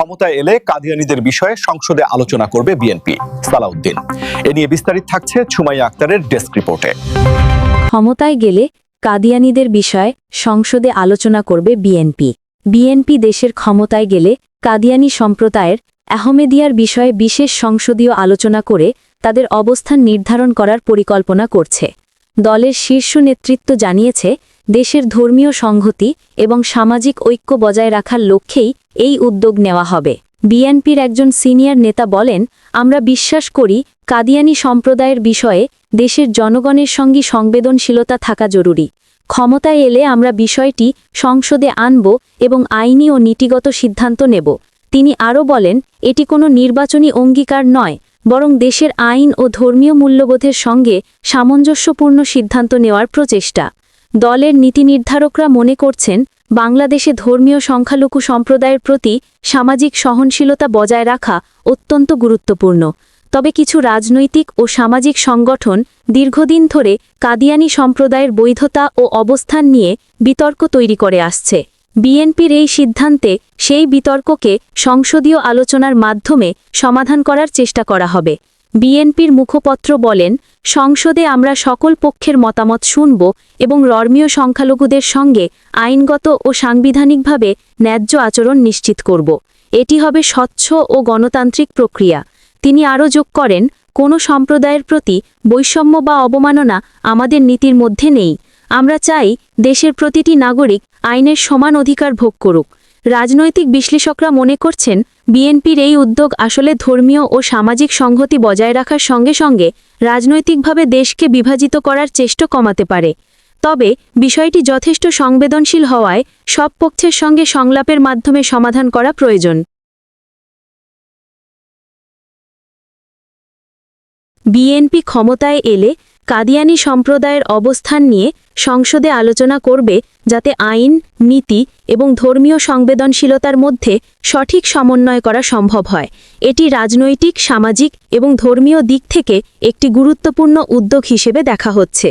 ক্ষমতায় এলে কাদিয়ানিদের বিষয়ে সংসদে আলোচনা করবে বিএনপি। সালাউদ্দিন। এ নিয়ে বিস্তারিত থাকছে ছুমাইয়া আক্তারের ডেস্ক রিপোর্টে। ক্ষমতায় গেলে কাদিয়ানিদের বিষয়ে সংসদে আলোচনা করবে বিএনপি। বিএনপি দেশের ক্ষমতায় গেলে কাদিয়ানি সম্প্রদায়ের আহমেদিয়ার বিষয়ে বিশেষ সংসদীয় আলোচনা করে তাদের অবস্থান নির্ধারণ করার পরিকল্পনা করছে। দলের শীর্ষ নেতৃত্ব জানিয়েছে দেশের ধর্মীয় সংহতি এবং সামাজিক ঐক্য বজায় রাখার লক্ষ্যেই এই উদ্যোগ নেওয়া হবে। বিএনপির একজন সিনিয়র নেতা বলেন, আমরা বিশ্বাস করি কাদিয়ানি সম্প্রদায়ের বিষয়ে দেশের জনগণের সঙ্গে সংবেদনশীলতা থাকা জরুরি। ক্ষমতায় এলে আমরা বিষয়টি সংসদে আনব এবং আইনি ও নীতিগত সিদ্ধান্ত নেব। তিনি আরও বলেন, এটি কোনো নির্বাচনী অঙ্গীকার নয়, বরং দেশের আইন ও ধর্মীয় মূল্যবোধের সঙ্গে সামঞ্জস্যপূর্ণ সিদ্ধান্ত নেওয়ার প্রচেষ্টা। দলের নীতি নির্ধারকরা মনে করছেন, বাংলাদেশে ধর্মীয় সংখ্যালঘু সম্প্রদায়ের প্রতি সামাজিক সহনশীলতা বজায় রাখা অত্যন্ত গুরুত্বপূর্ণ। তবে কিছু রাজনৈতিক ও সামাজিক সংগঠন দীর্ঘদিন ধরে কাদিয়ানি সম্প্রদায়ের বৈধতা ও অবস্থান নিয়ে বিতর্ক তৈরি করে আসছে। বিএনপির এই সিদ্ধান্তে সেই বিতর্ককে সংসদীয় আলোচনার মাধ্যমে সমাধান করার চেষ্টা করা হবে। বিএনপির মুখপত্র বলেন, সংসদে আমরা সকল পক্ষের মতামত শুনব এবং রর্মীয় সংখ্যালঘুদের সঙ্গে আইনগত ও সাংবিধানিকভাবে ন্যায্য আচরণ নিশ্চিত করব। এটি হবে স্বচ্ছ ও গণতান্ত্রিক প্রক্রিয়া। তিনি আরও যোগ করেন, কোনো সম্প্রদায়ের প্রতি বৈষম্য বা অবমাননা আমাদের নীতির মধ্যে নেই। আমরা চাই দেশের প্রতিটি নাগরিক আইনের সমান অধিকার ভোগ করুক। রাজনৈতিক বিশ্লেষকরা মনে করছেন বিএনপির এই উদ্যোগ আসলে ধর্মীয় ও সামাজিক সংহতি বজায় রাখার সঙ্গে সঙ্গে রাজনৈতিকভাবে দেশকে বিভাজিত করার চেষ্টা কমাতে পারে। তবে বিষয়টি যথেষ্ট সংবেদনশীল হওয়ায় সব পক্ষের সঙ্গে সংলাপের মাধ্যমে সমাধান করা প্রয়োজন। বিএনপি ক্ষমতায় এলে কাদিয়ানি সম্প্রদায়ের অবস্থান নিয়ে সংসদে আলোচনা করবে যাতে আইন, নীতি এবং ধর্মীয় সংবেদনশীলতার মধ্যে সঠিক সমন্বয় করা সম্ভব হয়। এটি রাজনৈতিক, সামাজিক এবং ধর্মীয় দিক থেকে একটি গুরুত্বপূর্ণ উদ্যোগ হিসেবে দেখা হচ্ছে।